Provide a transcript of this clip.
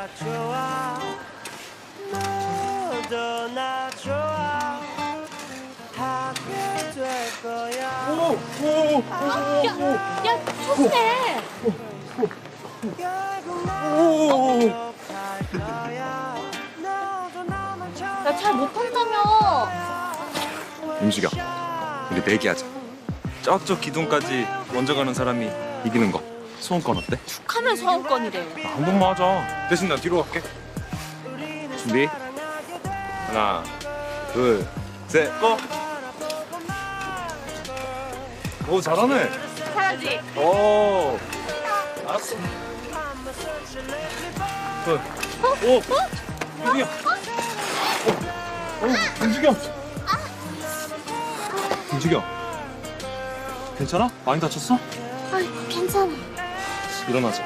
나 좋아 너도 나 좋아 하게 될 거야 야, 조심해. 결국 나할 거야 너도 나만 나잘잘 못한다며. 임수경, 우리 내기하자. 저쪽 기둥까지 먼저 가는 사람이 이기는 거. 소원권 어때? 툭하면 소원권이래. 한 번만 하자. 대신 나 뒤로 갈게. 준비. 하나, 둘, 셋, 고! 오, 잘하네. 잘하지? 오. 알았어. 둘. 오. 민수경. 오. 오, 민수경. 민수경. 괜찮아? 많이 다쳤어? 아이, 괜찮아. 일어나자.